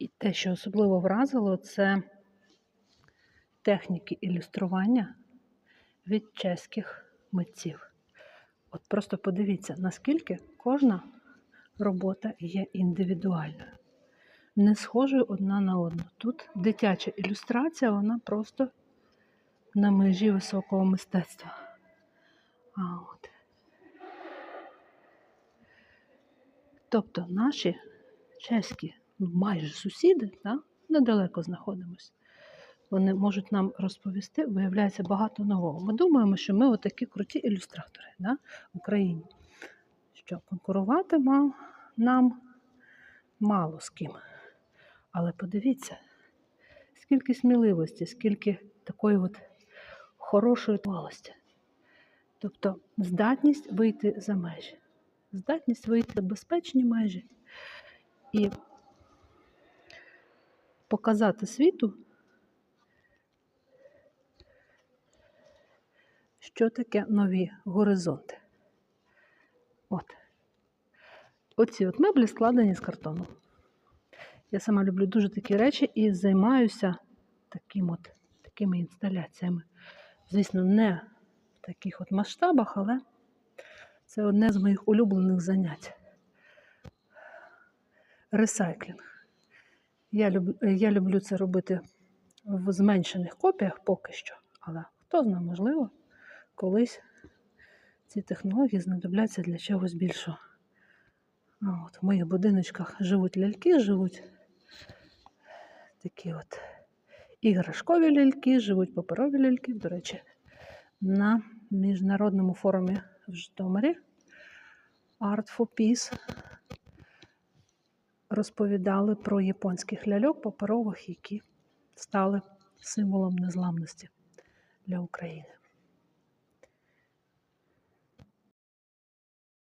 І те, що особливо вразило, це техніки ілюстрування від чеських митців. От просто подивіться, наскільки кожна робота є індивідуальною, не схожою одна на одну. Тут дитяча ілюстрація, вона просто на межі високого мистецтва. А от. Тобто наші чеські ну, майже сусіди, да, недалеко знаходимося. Вони можуть нам розповісти, виявляється багато нового. Ми думаємо, що ми отакі круті ілюстратори да, в Україні. Що конкурувати мав нам мало з ким. Але подивіться, скільки сміливості, скільки такої от хорошої твалості. Тобто здатність вийти за межі, здатність вийти за безпечні межі і показати світу, що таке нові горизонти. От. Оці от меблі складені з картону. Я сама люблю дуже такі речі і займаюся таким от, такими інсталяціями. Звісно, не в таких от масштабах, але це одне з моїх улюблених занять. Ресайклінг. Я люблю, я люблю це робити в зменшених копіях поки що, але хто знає, можливо, колись ці технології знадобляться для чогось більшого. От в моїх будиночках живуть ляльки, живуть такі от іграшкові ляльки, живуть паперові ляльки. До речі, на міжнародному форумі в Житомирі Art for Peace розповідали про японських ляльок паперових, які стали символом незламності для України.